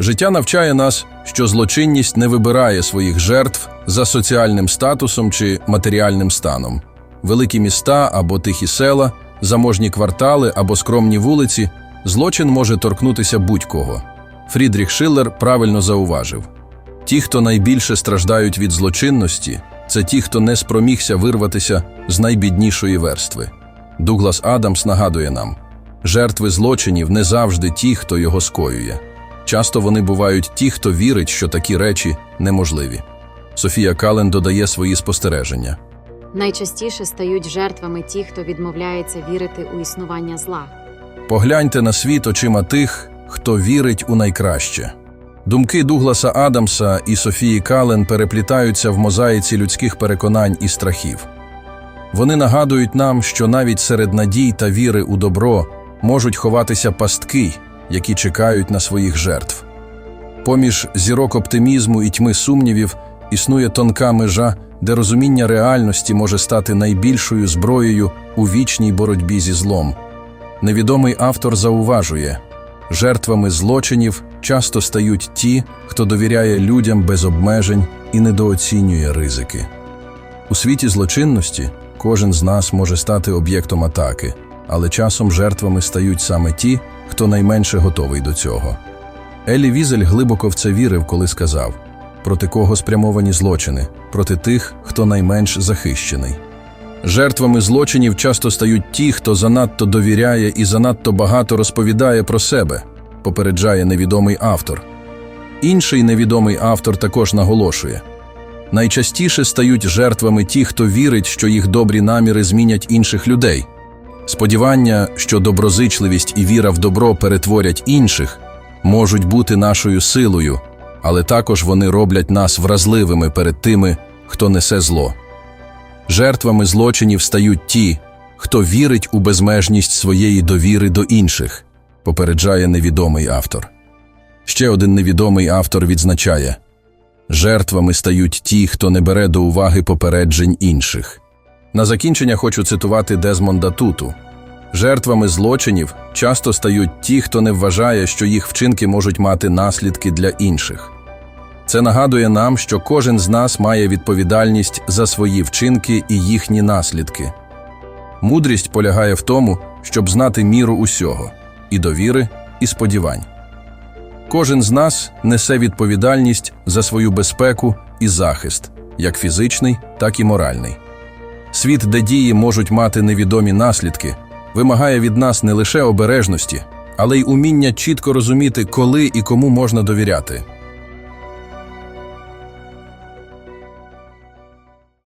Життя навчає нас, що злочинність не вибирає своїх жертв за соціальним статусом чи матеріальним станом. Великі міста або тихі села, заможні квартали або скромні вулиці злочин може торкнутися будь-кого. Фрідріх Шиллер правильно зауважив: ті, хто найбільше страждають від злочинності, це ті, хто не спромігся вирватися з найбіднішої верстви. Дуглас Адамс нагадує нам: жертви злочинів не завжди ті, хто його скоює. Часто вони бувають ті, хто вірить, що такі речі неможливі. Софія Кален додає свої спостереження. Найчастіше стають жертвами ті, хто відмовляється вірити у існування зла. Погляньте на світ очима тих, хто вірить у найкраще. Думки Дугласа Адамса і Софії Кален переплітаються в мозаїці людських переконань і страхів. Вони нагадують нам, що навіть серед надій та віри у добро можуть ховатися пастки, які чекають на своїх жертв. Поміж зірок оптимізму і тьми сумнівів існує тонка межа, де розуміння реальності може стати найбільшою зброєю у вічній боротьбі зі злом. Невідомий автор зауважує, жертвами злочинів часто стають ті, хто довіряє людям без обмежень і недооцінює ризики. У світі злочинності кожен з нас може стати об'єктом атаки, але часом жертвами стають саме ті, хто найменше готовий до цього. Елі Візель глибоко в це вірив, коли сказав проти кого спрямовані злочини, проти тих, хто найменш захищений. Жертвами злочинів часто стають ті, хто занадто довіряє і занадто багато розповідає про себе, попереджає невідомий автор. Інший невідомий автор також наголошує найчастіше стають жертвами ті, хто вірить, що їх добрі наміри змінять інших людей. Сподівання, що доброзичливість і віра в добро перетворять інших, можуть бути нашою силою, але також вони роблять нас вразливими перед тими, хто несе зло. Жертвами злочинів стають ті, хто вірить у безмежність своєї довіри до інших, попереджає невідомий автор. Ще один невідомий автор відзначає жертвами стають ті, хто не бере до уваги попереджень інших. На закінчення хочу цитувати Дезмонда Туту. Жертвами злочинів часто стають ті, хто не вважає, що їх вчинки можуть мати наслідки для інших. Це нагадує нам, що кожен з нас має відповідальність за свої вчинки і їхні наслідки. Мудрість полягає в тому, щоб знати міру усього і довіри, і сподівань. Кожен з нас несе відповідальність за свою безпеку і захист, як фізичний, так і моральний. Світ, де дії можуть мати невідомі наслідки, вимагає від нас не лише обережності, але й уміння чітко розуміти, коли і кому можна довіряти.